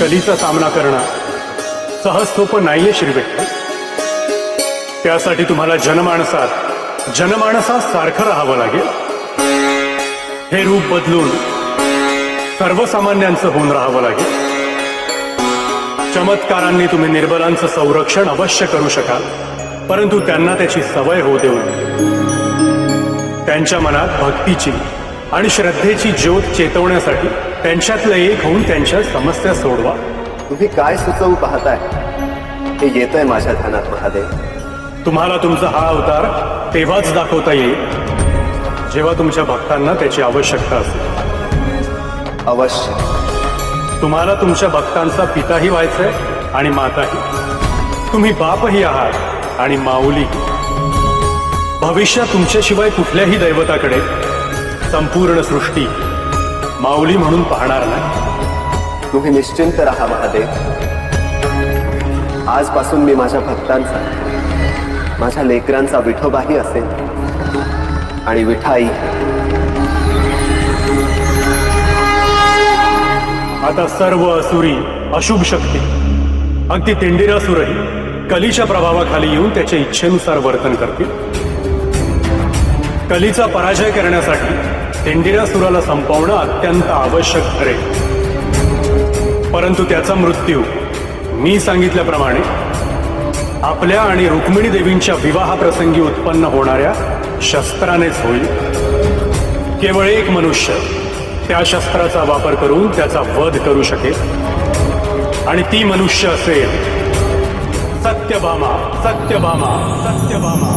कलीचा सामना करणं सहज सोपं नाहीये श्रीविठ्ठल त्यासाठी तुम्हाला जनमानसात जनमानसात सारखं राहावं लागेल. हे रूप बदलून सर्वसामान्यांचं होऊन राहावं लागेल. चमत्कारांनी तुम्ही निर्बलांचं संरक्षण अवश्य करू शकाल परंतु त्यांना त्याची सवय होऊ देऊ नये. त्यांच्या मनात भक्तीची आणि श्रद्धेची ज्योत चेतवण्यासाठी त्यांच्यातलं एक होऊन त्यांच्या समस्या सोडवा. तुम्ही काय सुचवू पाहताय? हे येतंय माझ्या ध्यानात महादेव. तुम्हाला तुमचा हा अवतार तेव्हाच दाखवता येईल जेव्हा तुमच्या भक्तांना त्याची आवश्यकता असेल. अवश्य. तुम्हाला तुमच्या भक्तांचा पिताही व्हायचंय आणि माताही. तुम्ही बापही आहात आणि माऊलीही. भविष्यात तुमच्याशिवाय कुठल्याही दैवताकडे संपूर्ण सृष्टी माऊली म्हणून पाहणार नाही. तुम्ही निश्चिंत राहा महादेव. आजपासून मी माझ्या भक्तांचा माझ्या लेकरांचा विठोबाही असेल आणि विठाई. आता सर्व असुरी अशुभ शक्ती अगदी तेंडिरासुरही कलीच्या प्रभावाखाली येऊन त्याच्या इच्छेनुसार वर्तन करतील. कलीचा पराजय करण्यासाठी इंडिरासुराला संपवणं अत्यंत आवश्यक ठरेल. परंतु त्याचा मृत्यू मी सांगितल्याप्रमाणे आपल्या आणि रुक्मिणी देवींच्या विवाहाप्रसंगी उत्पन्न होणाऱ्या शस्त्रानेच होईल. केवळ एक मनुष्य त्या शस्त्राचा वापर करून त्याचा वध करू शकेल. आणि ती मनुष्य असेल सत्यभामा सत्यभामा सत्यभामा.